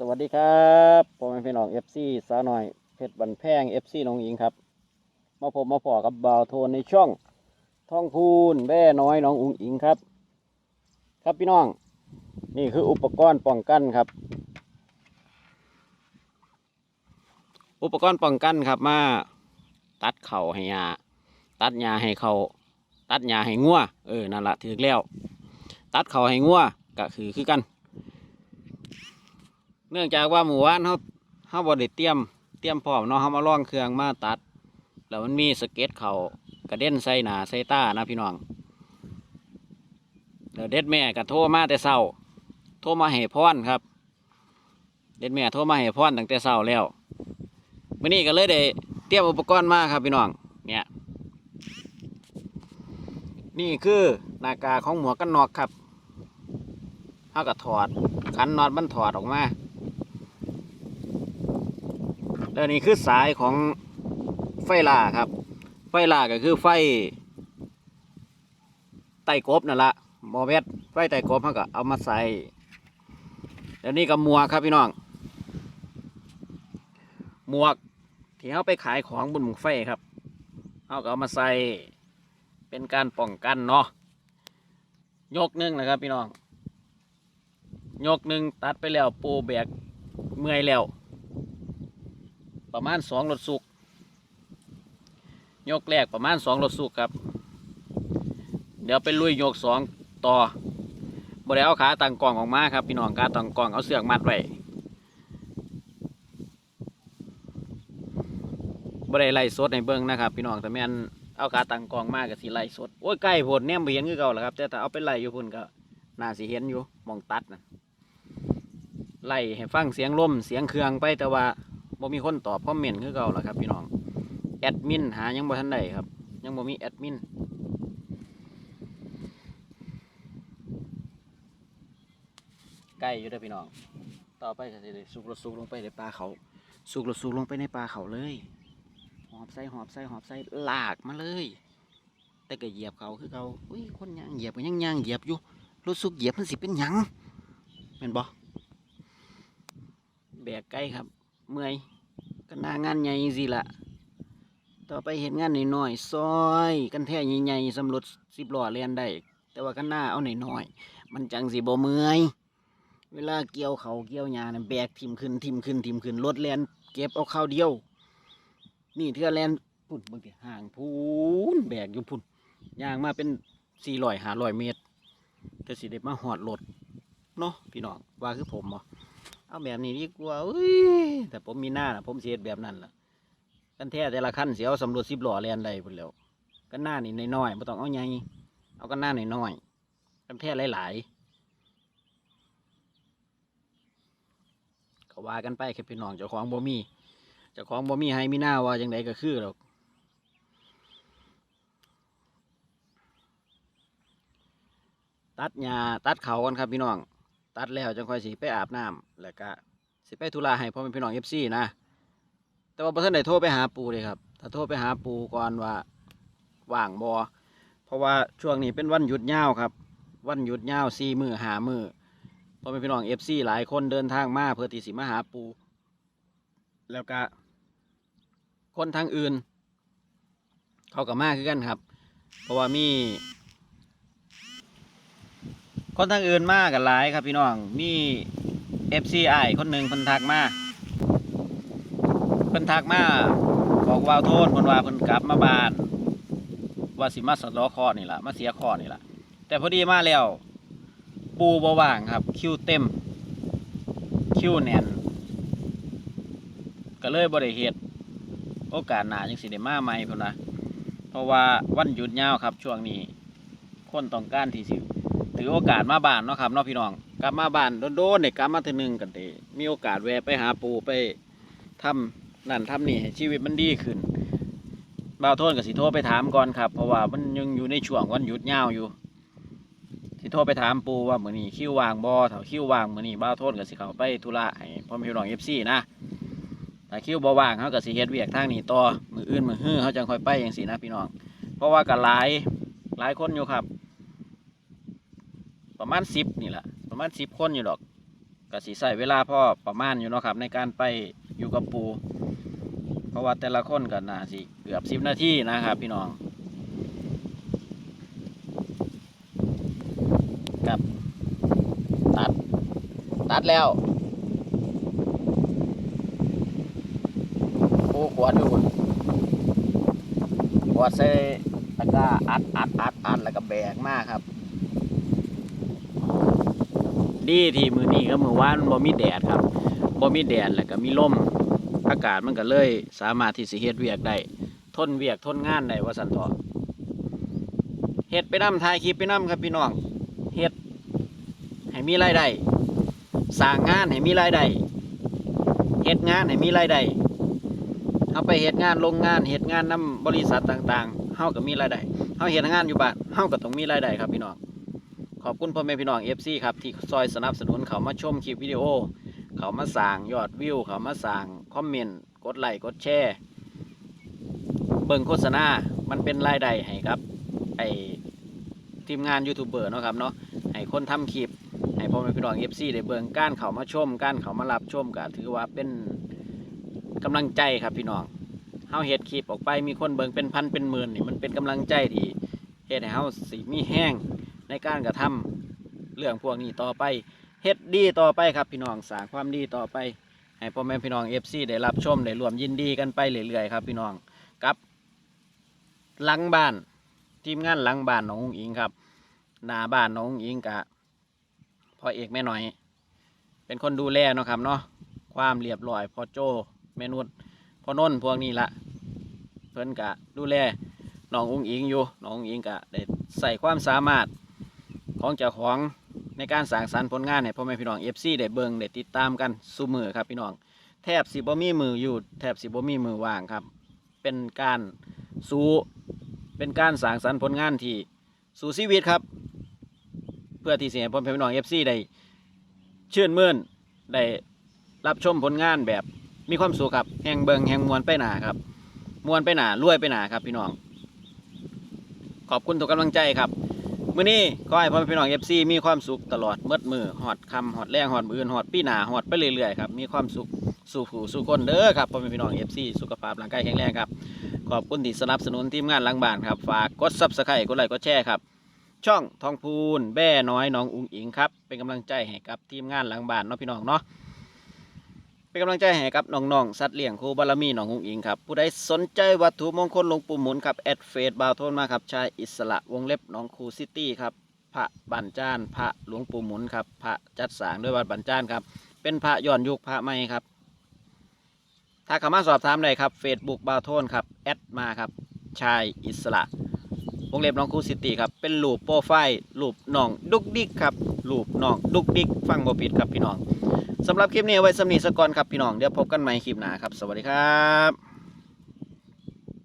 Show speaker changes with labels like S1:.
S1: สวัสดีครับผมเป็นพี่น้องเอฟซีสาวหน่อยเพชรบันแพงเอฟซีน้องอิงครับ มาพบมาพอกับบ่าวโทนในช่องท่องพูนแม่น้อยน้องอุงอิงครับ ครับพี่น้อง นี่คืออุปกรณ์ป้องกันครับ อุปกรณ์ป้องกันครับมา ตัดเข่าให้ยาตัดหญ้าให้เขาตัดหญ้าให้งัวเออนั่นละถือแล้ว ตัดเข่าให้งัวก็คือคือกัน เนื่องจากว่าหมู่บ้านเขาเขาบไดเตรียมเตรียมพร้อมเนาะเขามาล่องเครื่องมาตัด แล้วมันมีสเก็ตเขากระเด็นใส่หนาใส่ตานะพี่น้องเดี๋ยวเด็ดแม่ก็โทรมาแต่เช้าโทรมาให้พรครับ เด็ดแม่โทรมาให้พรตั้งแต่เช้าแล้วมื่อนี้ก็เลยได้เตรียมอุปกรณ์มาครับพี่น้องเนี่ยนี่คือหน้ากากของหมวกกันน็อกครับเขาก็ถอดขันน็อตมันถอดออกมา แล้วนี่คือสายของไฟล่าครับ ไฟล่าก็คือไฟไต่กบนั่นละบอเวทไฟไต่กบเขาก็เอามาใส่แล้วนี่ก็หมวกครับพี่น้องหมวกที่เขาไปขายของบนหมุงไฟครับเขาก็เอามาใส่เป็นการป้องกันเนาะยกหนึงนะครับพี่น้อง ยกหนึ่งตัดไปแล้วปูแบกเมื่อยแล้ว ประมาณสองรถสุกยกแรกประมาณสองรถสุกครับ เดี๋ยวไปลุยยกสองต่อบริเอาขาตั้งกล่องออกมาครับพี่น้องขาตั้งกล่องเอาเสือกมัดไว้บริไล่สดในเบิ้องนะครับ พี่น้องแต่แม่นเอาขาตั้งกล่องมากกับสีไล่สดโอ้ยใกล้ผลเนี่ยไม่เห็นคือเก่าแล้วครับแต่ถ้าเอาไปไล่อยู่พุ่นก็น่าสิเห็นอยู่มองตัดนะไล่ให้ฟังเสียงลมเสียงเครื่องไปแต่ว่า บ่มีคนตอบคอมเมนต์คือเก่าแล้วครับพี่น้องแอดมินหายังบ่ทันได้ครับ ยังบ่มีแอดมินใกล้อยู่เด้อพี่น้อง ต่อไปก็สิได้สุกรสุกลงไปในป่าเขา สุกรสุกลงไปในป่าเขาเลย หอบใส่หอบใส่หอบใส่ลากมาเลย แต่ก็เหยียบเขาคือเขาอุ้ยคนย่างเหยียบก็ยังย่างเหยียบอยู่รถสุกเหยียบมันสิเป็นหยังแม่นบ่แบกไก่ครับ เมื่อยก็น่างานใหญ่สิละต่อไปเห็นงานน้อยๆซอยกันแท่ใหญ่ๆสำรถสิบล้อเลียนได้ แต่ว่ากันหน้าเอาหน่อยๆมันจังสิบ่เมื่อยเวลาเกี่ยวเขาเกี่ยวหญ้านะแบกทิมขึ้นทิมขึ้นทิมขึ้นรถแลนเก็บเอาข้าวเดียว นี่เทือแลนพุ่นบางทีห่างพูนแบกอยู่พุ่นยางมาเป็นสี่ร้อยห้าร้อยเมตรจะสิได้มาหอดรถเนาะพี่น้องว่าคือผมบ่ เอาแบบนี้ดีกว่าเอ้ยแต่ผมมีหน้านะผมเสียแบบนั้นล่ะกันแท้แต่ละขั้นเสียวสำรวจสิบหล้อแลนได้พุ่นแล้วกันหน้านี่น้อยๆไม่ต้องเอาใหญ่เอากันหน้าน้อยๆกันแท้หลายๆเขาว่ากันไปแค่พี่น้องเจ้าของบ่มีเจ้าของบ่มีให้มีหน้าว่าจังไดก็คือหรอกตัดหญ้าตัดเขากันครับพี่น้อง ตัดแล้วจังค่อยสิไปอาบน้ำแล้วก็สิไปธุระให้พ่อแม่พี่น้องเอฟซีนะ แต่ว่าบ่ทันได้โทรไปหาปูเลยครับ ถ้าโทรไปหาปูก่อนว่าว่างบ่เพราะว่าช่วงนี้เป็นวันหยุดยาวครับ วันหยุดยาวสี่มือหามือพ่อแม่พี่น้องเอฟซีหลายคนเดินทางมาเพื่อที่สิมาหาปู แล้วก็คนทางอื่น เขาก็มาคือกันครับ เพราะว่ามี คนทางอื่นมากันหลายครับพี่น้องมี FCI คนหนึ่งเพิ่นทักมาเพิ่นทักมาบอกว่าโทษเพิ่นว่าเพิ่นกลับมาบ้าน ว่าสิมาสะเลอคอนี่ละมาเสียคอนี่ละแต่พอดีมาแล้ว ปูบว่างครับ คิวเต็ม คิวแน่น ก็เลยบ่ได้เฮ็ดโอกาสหนาจังสิได้มาใหม่เพิ่นนะเพราะว่าวันหยุดยาวครับช่วงนี้ คนต้องการที่สิ ถือโอกาสมาบ้านเนาะครับเนาะพี่น้องกลับมาบ้านโดนๆเนี่ยกลับมาทีหนึงกันเดมีโอกาสแวะไปหาปูไปทำนั่นทำนี่ให้ชีวิตมันดีขึ้นบ่าวโทนกับสิโทรไปถามก่อนครับ เพราะว่ามันยังอยู่ในช่วงวันหยุดยาวอยู่สิโทรไปถามปูว่ามือนี้คิววางบ่ถ้าคิววางมือนี้บ่าวโทนกับสิเขาไปธุระให้พ่อพี่น้อง FC นะถ้าคิวบ่วางเฮาก็สิเฮ็ดเวียกทางนี้ต่อมืออื่นมือฮื้อเฮาจังค่อยไปจังซี่นะพี่น้อง เพราะว่าก็หลายหลายคนอยู่ครับ ประมาณสิบนี่แหละประมาณสิบคนอยู่ดอกก็สิใช้เวลาพ่อประมาณอยู่เนาะครับ ในการไปอยู่กับปู เพราะว่าแต่ละคนก็น่าสิเกือบสิบนาทีนะครับ พี่น้องกับตัดตัดแล้วโอ้ขวดอยู่ขวดใส่ตะกร้าอัดอัดอัดอัดแล้วก็แบกมากครับ ดีที่มือนี้ก็มือว่านบ่มีแดดครับบ่มีแดดแล้วก็มีลมอากาศมันก็เลยสามารถที่สิเฮ็ดเวียกได้ทนเวียกทนงานได้ว่าสันต่อเฮ็ดไปนำถ่ายคลิปไปนำครับพี่น้องเฮ็ดให้มีรายได้สร้างงานให้มีรายได้เฮ็ดงานให้มีรายได้เฮาไปเฮ็ดงานโรงงานเฮ็ดงานนํบริษัทต่างๆเฮาก็มีรายได้เฮาเฮ็ดงานอยู่บ้านเฮาก็ต้องมีรายได้ครับพี่น้อง ขอบคุณพ่อแม่พี่น้อง FC ครับที่ซอยสนับสนุนเขามาชมคลิปวิดีโอ เขามาสั่งยอดวิว เขามาสั่งคอมเมนต์กดไลค์กดแชร์เบิ่งโฆษณา มันเป็นรายได้ให้ครับไอทีมงานยูทูบเบอร์เนาะครับเนาะให้คนทำคลิปให้พ่อแม่พี่น้อง FC ได้เบิ่งก้านเขามาชมก้านเขามารับชมก็ถือว่าเป็นกำลังใจครับพี่น้องเฮาเฮ็ดคลิปออกไปมีคนเบิ่งเป็นพันเป็นหมื่นนี่มันเป็นกำลังใจที่เฮ็ดให้เฮาสิมีแห้ง ในการกระทำเรื่องพวกนี้ต่อไปเฮ็ดดีต่อไปครับพี่น้องสร้างความดีต่อไปให้พ่อแม่พี่น้องเอฟซีได้รับชมได้รวมยินดีกันไปเรื่อยๆครับพี่น้องกับหลังบ้านทีมงานหลังบ้านน้องอุ๋งอิงครับหน้าบ้านน้องอุ๋งอิงกะพ่อเอกแม่หน่อย เป็นคนดูแลเนาะครับเนาะความเรียบร้อยพ่อโจแม่นุชพ่อนนท์พวกนี้ละเพิ่นกะดูแลน้องอุ๋งอิงอยู่น้องอุ๋งอิงกะได้ใส่ความสามารถ ของเจ้าของในการสร้างสรรค์ผลงานให้พ่อแม่พี่น้อง FC ได้เบิ่งได้ติดตามกันสู่มือครับพี่น้องแทบสิบ่มีมืออยู่แทบสิบ่มีมือว่างครับ เป็นการสู้เป็นการสร้างสรรค์ผลงานที่สู่ชีวิตครับ เพื่อที่เสิให้พ่อแม่พี่น้อง FC ได้ชื่นมื่นได้รับชมผลงานแบบมีความสุขครับแห่งเบิงแห่งมวลไปหนาครับมวลไปหนารวยไปหนาครับพี่น้อง ขอบคุณทุกกำลังใจครับ มื้อนี้ก็ให้พ่อแม่พี่น้อง FC มีความสุขตลอดเมื่อมือหอดคำหอดแรงหอดมืออื่นหอดปีหนาหอดไปเรื่อยๆครับมีความสุขสู่ผู้สู่คนเด้อครับพ่อแม่พี่น้อง FC สุขภาพร่างกายแข็งแรงครับขอบคุณที่สนับสนุนทีมงานหลังบ้านครับฝากกด Subscribe กดไลค์กดแชร์ครับช่องทองพูนแบ่น้อยน้องอุ๋งอิงครับเป็นกำลังใจให้กับทีมงานหลังบ้านเนาะพี่น้องเนาะ เป็นกำลังใจให้กับน้องๆสัตว์เลี้ยงครูบารมีน้องอุ๋งอิงครับผู้ใดสนใจวัตถุมงคลหลวงปู่หมุนครับแอดเฟซบาวโทนมาครับชายอิสระวงเล็บน้องครูซิตี้ครับพระบันจ้านพระหลวงปู่หมุนครับพระจัดสางด้วยวัดบันจ้านครับเป็นพระย้อนยุคพระใหม่ครับถ้าเข้ามาสอบถามได้ครับ Facebook บาวโทนครับแอดมาครับชายอิสระวงเล็บน้องครูซิตี้ครับเป็นรูปโปรไฟล์รูปน้องดุกดิกครับรูปน้องดุกดิกฟังบ่ผิดครับพี่น้อง สำหรับคลิปนี้เอาไว้สำนีสกอนครับพี่น้อง เดี๋ยวพบกันใหม่คลิปหน้าครับ สวัสดีครับ